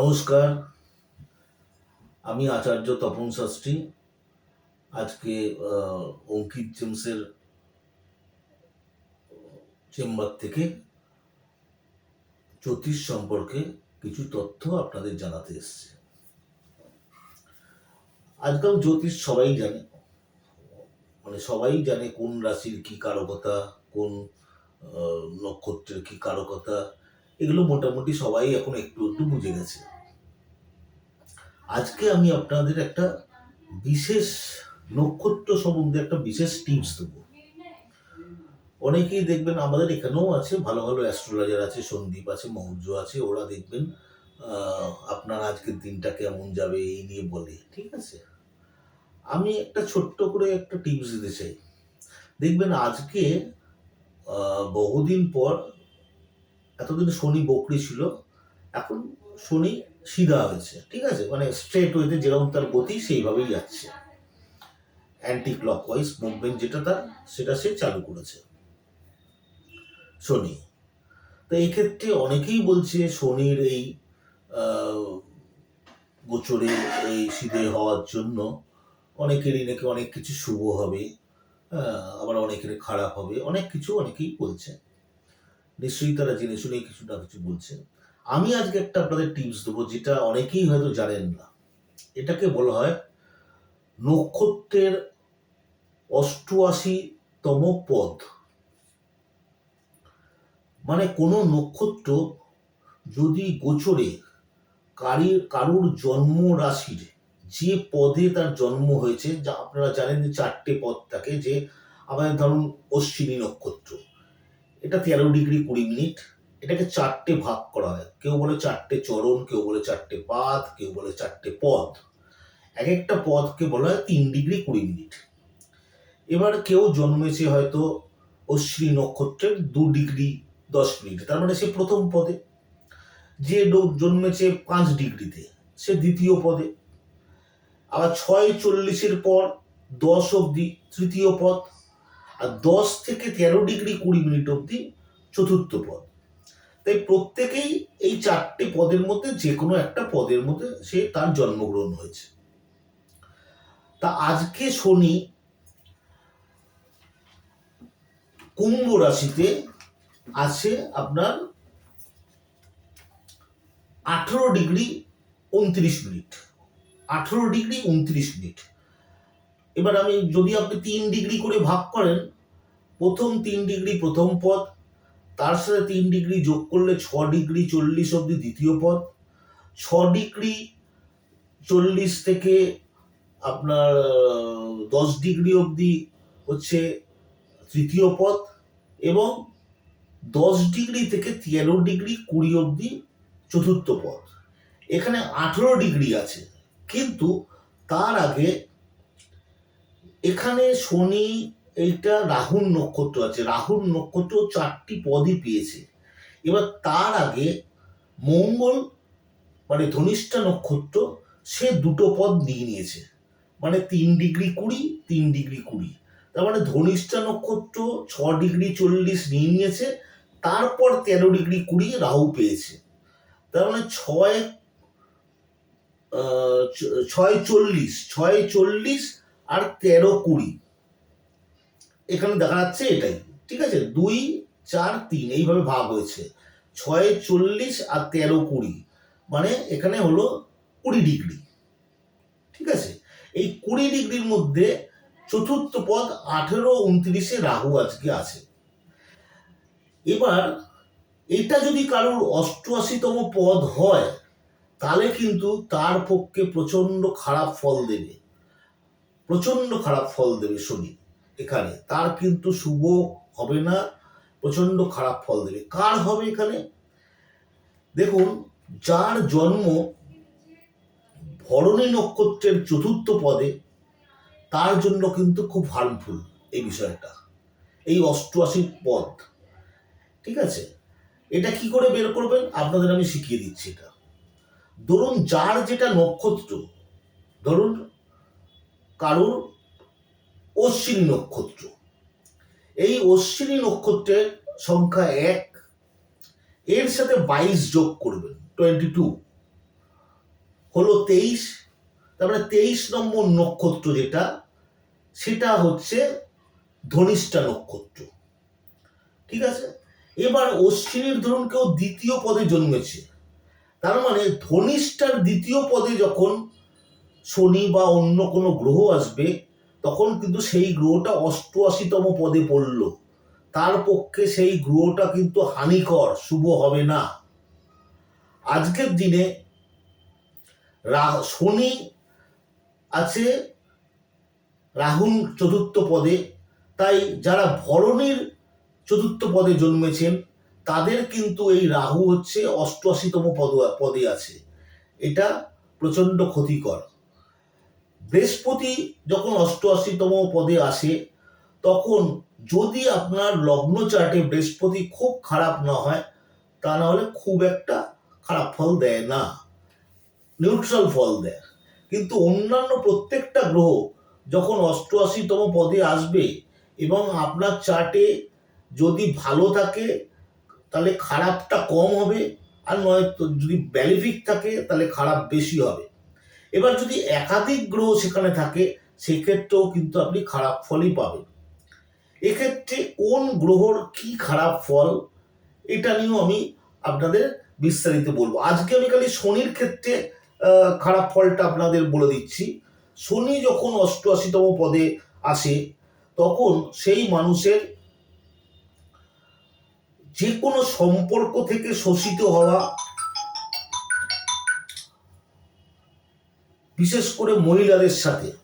নমস্কার, আমি আচার্য তপন শাস্ত্রী। আজকে অঙ্কিত জেমসের চেম্বার থেকে জ্যোতিষ সম্পর্কে কিছু তথ্য আপনাদের জানাতে এসেছে। আজকাল জ্যোতিষ সবাই জানে। মানে সবাই জানে কোন রাশির কি কারকতা, কোন নক্ষত্রের কি কারকতা এগুলো মোটামুটি সবাই এখন একটু একটু বুঝে গেছে। আজকে আমি আপনাদের একটা বিশেষ নক্ষত্র সম্বন্ধে একটা বিশেষ টিপস দেবো। অনেকেই দেখবেন আমাদের এখানেও আছে, ভালো ভালো অ্যাস্ট্রোলজার আছে, সন্দীপ আছে, মৌর্য আছে, ওরা দেখবেন আপনার আজকের দিনটা কেমন যাবে এই নিয়ে বলে, ঠিক আছে? আমি একটা ছোট্ট করে একটা টিপস দিতে চাই। দেখবেন আজকে বহুদিন পর এতদিন শনি বকরি ছিল, এখন শনি সিধা হয়েছে, ঠিক আছে? মানে স্ট্রেট ওয়েতে যেরকম তার গতি, সেইভাবেই যাচ্ছে। অ্যান্টি ক্লকওয়াইজ মুভমেন্ট যেটা তার, সেটা সে চালু করেছে। শনি। তো এই ক্ষেত্রে অনেকেই বলছে শনির এই গোচরে এই সিধে হওয়ার জন্য অনেকেরই নাকি অনেক কিছু শুভ হবে আবার অনেকের খারাপ হবে, অনেক কিছু অনেকেই বলছে। নিশ্চয়ই তারা জেনে শুনে কিছু না কিছু বলছে আমি আজকে একটা আপনাদের টিপস দেবো, যেটা অনেকেই হয়তো জানেন না। এটাকে বলা হয় নক্ষত্রের অষ্টআশিতম পদ। মানে কোনো নক্ষত্র যদি গোচরে কারির কারুর জন্ম রাশির যে পদে তার জন্ম হয়েছে, যা আপনারা জানেন যে চারটে পদ থাকে, যে আমাদের ধরুন অশ্বিনী নক্ষত্র। এটা তেরো ডিগ্রি কুড়ি মিনিট, এটাকে চারটে ভাগ করা হয়। কেউ বলে চারটে চরণ, কেউ বলে চারটে পাদ, কেউ বলে চারটে পদ। এক একটা পদকে বলা হয় তিন ডিগ্রি কুড়ি মিনিট। এবার কেউ জন্মেছে হয়তো অশ্বিনী নক্ষত্রের দু ডিগ্রি দশ মিনিট, তার মানে সে প্রথম পদে। যে জন্মেছে পাঁচ ডিগ্রিতে, সে দ্বিতীয় পদে। আবার ছয় চল্লিশের পর দশ অবধি তৃতীয় পদ। আর দশ থেকে তেরো ডিগ্রি কুড়ি মিনিট অবধি চতুর্থ পদ। তাই প্রত্যেকেই এই চারটে পদের মধ্যে, যে কোনো একটা পদের মধ্যে সে তার জন্মগ্রহণ হয়েছে। তা আজকে শনি কুম্ভ রাশিতে আছে আপনার আঠেরো ডিগ্রি উনত্রিশ মিনিট। আঠেরো ডিগ্রি উনত্রিশ মিনিট। এবার আমি যদি আপনি তিন ডিগ্রি করে ভাগ করেন প্রথম তিন ডিগ্রি প্রথম পদ, তার সাথে তিন ডিগ্রি যোগ করলে ছ ডিগ্রি চল্লিশ অবধি দ্বিতীয় পদ। ছ ডিগ্রি চল্লিশ থেকে আপনার দশ ডিগ্রি অবধি হচ্ছে তৃতীয় পদ এবং দশ ডিগ্রি থেকে তেরো ডিগ্রি কুড়ি অবধি চতুর্থ পদ। এখানে আঠেরো ডিগ্রি আছে, কিন্তু তার আগে এখানে শনি এইটা রাহুর নক্ষত্র আছে। রাহুর নক্ষত্র চারটি পদই পেয়েছে। এবার তার আগে মঙ্গল মানে ধনিষ্ঠা নক্ষত্র, সে দুটো পদ নিয়ে নিয়েছে। মানে তিন ডিগ্রি কুড়ি, তিন ডিগ্রি কুড়ি। তার মানে ধনিষ্ঠা নক্ষত্র ছ ডিগ্রি চল্লিশ নিয়ে নিয়েছে। তারপর তেরো ডিগ্রি কুড়ি রাহু পেয়েছে। তার মানে ছয় ছয় চল্লিশ ছয় চল্লিশ আর তেরো কুড়ি। এখানে দেখা যাচ্ছে এটাই। ঠিক আছে? দুই, চার, তিন, এইভাবে ভাগ হয়েছে। ছয়, চল্লিশ আর তেরো, কুড়ি। মানে এখানে হলো কুড়ি ডিগ্রি। ঠিক আছে? এই কুড়ি ডিগ্রির মধ্যে চতুর্থ পদ আঠেরো উনত্রিশে রাহু আজকে আছে। এবার এটা যদি কারোর অষ্টআশিতম পদ হয়, তাহলে কিন্তু তার পক্ষে প্রচণ্ড খারাপ ফল দেবে। প্রচণ্ড খারাপ ফল দেবে শনি। এখানে। তার কিন্তু শুভ হবে না প্রচণ্ড খারাপ ফল দেবে। কার হবে এখানে? দেখুন, যার জন্ম ভরণী নক্ষত্রের চতুর্থ পদে, তার জন্য কিন্তু খুব হার্মফুল এই বিষয়টা। এই অষ্টআশি পদ। ঠিক আছে? এটা কি করে বের করবেন? আপনাদের আমি শিখিয়ে দিচ্ছি এটা। ধরুন, যার যেটা নক্ষত্র, ধরুন, কারোর অশ্বিনী নক্ষত্র। এই অশ্বিনী নক্ষত্রের সংখ্যা এক। এর সাথে বাইশ যোগ করবেন টোয়েন্টি টু হলো তেইশ তারপরে তেইশ নম্বর নক্ষত্র যেটা, সেটা হচ্ছে ধনিষ্ঠা নক্ষত্র। ঠিক আছে? এবার অশ্বিনীর ধরুন কেউ দ্বিতীয় পদে জন্মেছে। তার মানে ধনিষ্ঠার দ্বিতীয় পদে যখন শনি বা অন্য কোনো গ্রহ আসবে তখন কিন্তু সেই গ্রহটা অষ্টআশিতম পদে পড়ল। তার পক্ষে সেই গ্রহটা কিন্তু হানিকর, শুভ হবে না। আজকের দিনে শনি আছে রাহুল চতুর্থ পদে। তাই যারা ভরণীর চতুর্থ পদে জন্মেছেন, তাদের কিন্তু এই রাহু হচ্ছে অষ্টআশিতম পদ, পদে আছে। এটা প্রচণ্ড ক্ষতিকর। বৃহস্পতি যখন অষ্টআশিতম পদে আসে, তখন যদি আপনার লগ্ন চার্টে বৃহস্পতি খুব খারাপ না হয়, তা না হলে খুব একটা খারাপ ফল দেয় না। নিউট্রাল ফল দেয়। কিন্তু অন্যান্য প্রত্যেকটা গ্রহ যখন অষ্টআশিতম পদে আসবে এবং আপনার চার্টে যদি ভালো থাকে, তাহলে খারাপটা কম হবে, আর নয়তো যদি ব্যালিফিক থাকে, তাহলে খারাপ বেশি হবে। এবার যদি একাধিক গ্রহ সেখানে থাকে, সেক্ষেত্রেও কিন্তু আপনি খারাপ ফলই পাবেন। এক্ষেত্রে কোন গ্রহর কি খারাপ ফল, এটা নিয়েও আমি আপনাদের বিস্তারিত বলব। আজকে আমি খালি শনির ক্ষেত্রে খারাপ ফলটা আপনাদের বলে দিচ্ছি। শনি যখন অষ্টআশিতম পদে আসে, তখন সেই মানুষের যে কোনো সম্পর্ক থেকে শোষিত হওয়া বিশেষ করে মহিলাদের সাথে।